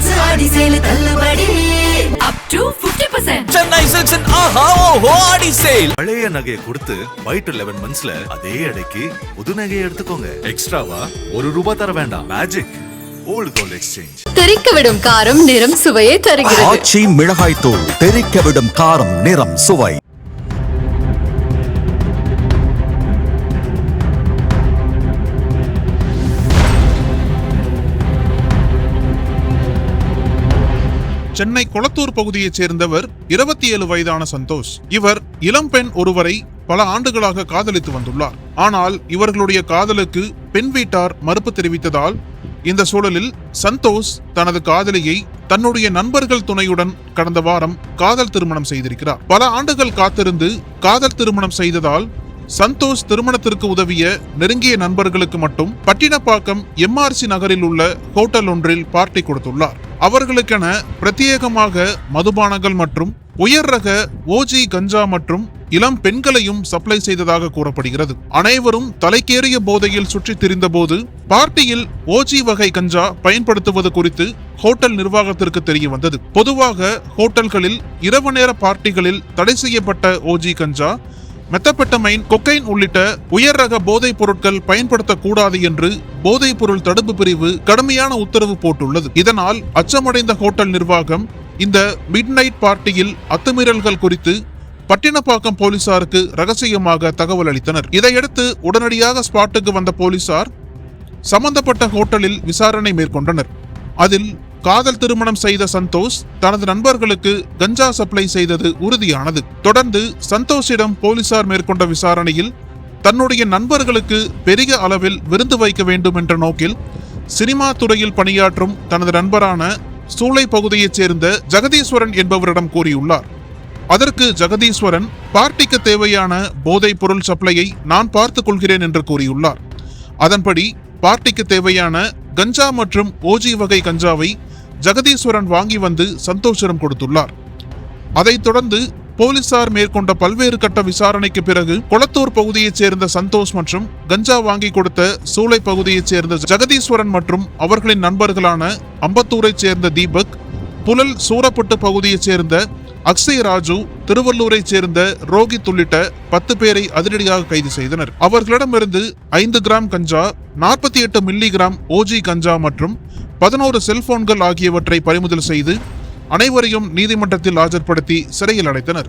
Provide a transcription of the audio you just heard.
Advance ஆடி sale தள்ளுபடி. Up to 50% Chennai சில்க்ஸின் ஆஹா ஓஹோ ஆடி sale பழைய நகையை கொடுத்து ஒயிட் லெவன் மந்த்ஸ்ல அதே எடைக்கு புது நகையை எடுத்துக்கோங்க. எக்ஸ்ட்ராவா ஒரு ரூபாய் தர வேண்டாம். மேஜிக் ஓல்ட் கோல்ட் எக்ஸ்சேஞ்ச் தெறிக்கவிடும் காரம் நிறம் சுவையை தருகிறது. ஆச்சி மிளகாய் தூள் தெறிக்க விடும் காரம் நிறம் சுவை. சென்னை கொளத்தூர் பகுதியைச் சேர்ந்தவர் இருபத்தி ஏழு வயதான சந்தோஷ். இவர் இளம்பெண் ஒருவரை பல ஆண்டுகளாக காதலித்து வந்துள்ளார். ஆனால் இவர்களுடைய காதலுக்கு பெண் வீட்டார் மறுப்பு தெரிவித்ததால் இந்த சூழலில் சந்தோஷ் தனது காதலியை தன்னுடைய நண்பர்கள் துணையுடன் கடந்த வாரம் காதல் திருமணம் செய்திருக்கிறார். பல ஆண்டுகள் காத்திருந்து காதல் திருமணம் செய்ததால் சந்தோஷ் திருமணத்திற்கு உதவிய நெருங்கிய நண்பர்களுக்கு மட்டும் பட்டினப்பாக்கம் எம்ஆர்சி நகரில் உள்ள ஹோட்டல் ஒன்றில் பார்ட்டி கொடுத்துள்ளார். அவர்களுக்கென பிரத்யேகமாக மதுபானங்கள் மற்றும் உயர் ரக ஓஜி கஞ்சா மற்றும் இளம் பெண்களையும் சப்ளை செய்ததாக கூறப்படுகிறது. அனைவரும் தலைக்கேறிய போதையில் சுற்றித் திரிந்தபோது பார்ட்டியில் ஓஜி வகை கஞ்சா பயன்படுத்துவது குறித்து ஹோட்டல் நிர்வாகத்திற்கு தெரிய வந்தது பொதுவாக ஹோட்டல்களில் இரவு நேர பார்ட்டிகளில் தடை செய்யப்பட்ட ஓஜி கஞ்சா மெத்தப்பெட்டமைன் கொக்கைன் உள்ளிட்ட உயர் ரக போதைப் பொருட்கள் பயன்படுத்தக்கூடாது என்று போதைப் பொருள் தடுப்பு பிரிவு கடுமையான உத்தரவு போட்டுள்ளது. இதனால் அச்சமடைந்த ஹோட்டல் நிர்வாகம் இந்த மிட் நைட் பார்ட்டியில் அத்துமீறல்கள் குறித்து பட்டினப்பாக்கம் போலீசாருக்கு ரகசியமாக தகவல் அளித்தனர். இதையடுத்து உடனடியாக ஸ்பாட்டுக்கு வந்த போலீசார் சம்பந்தப்பட்ட ஹோட்டலில் விசாரணை மேற்கொண்டனர். அதில் காதல் திருமணம் செய்த சந்தோஷ் தனது நண்பர்களுக்கு கஞ்சா சப்ளை செய்தது உறுதியானது. தொடர்ந்து சந்தோஷிடம் போலீசார் மேற்கொண்ட விசாரணையில் தன்னுடைய நண்பர்களுக்கு பெரிய அளவில் விருந்து வைக்க வேண்டும் என்ற நோக்கில் சினிமா துறையில் பணியாற்றும் தனது நண்பரான சூளை பகுதியைச் சேர்ந்த ஜெகதீஸ்வரன் என்பவரிடம் கூறியுள்ளார். அதற்கு ஜெகதீஸ்வரன் பார்ட்டிக்கு தேவையான போதைப் பொருள் சப்ளையை நான் பார்த்துக் கொள்கிறேன் என்று கூறியுள்ளார். அதன்படி பார்ட்டிக்கு தேவையான கஞ்சா மற்றும் ஓஜி வகை கஞ்சாவை ஜெகதீஸ்வரன் வாங்கி வந்து சந்தோஷிடம் கொடுத்துள்ளார். அதைத் தொடர்ந்து போலீசார் மேற்கொண்ட பல்வேறு கட்ட விசாரணைக்கு பிறகு கொளத்தூர் பகுதியைச் சேர்ந்த சந்தோஷ் மற்றும் கஞ்சா வாங்கி கொடுத்த சூளை பகுதியைச் சேர்ந்த ஜெகதீஸ்வரன் மற்றும் அவர்களின் நண்பர்களான அம்பத்தூரைச் சேர்ந்த தீபக் புலல் சூரப்பட்டு பகுதியைச் சேர்ந்த அக்ஷய் ராஜு திருவள்ளூரைச் சேர்ந்த ரோகித் உள்ளிட்ட பத்து பேரை அதிரடியாக கைது செய்தனர். அவர்களிடமிருந்து ஐந்து கிராம் கஞ்சா நாற்பத்தி எட்டு மில்லி கிராம் ஓஜி கஞ்சா மற்றும் பதினோரு செல்போன்கள் ஆகியவற்றை பறிமுதல் செய்து அனைவரையும் நீதிமன்றத்தில் ஆஜர்படுத்தி சிறையில் அடைத்தனர்.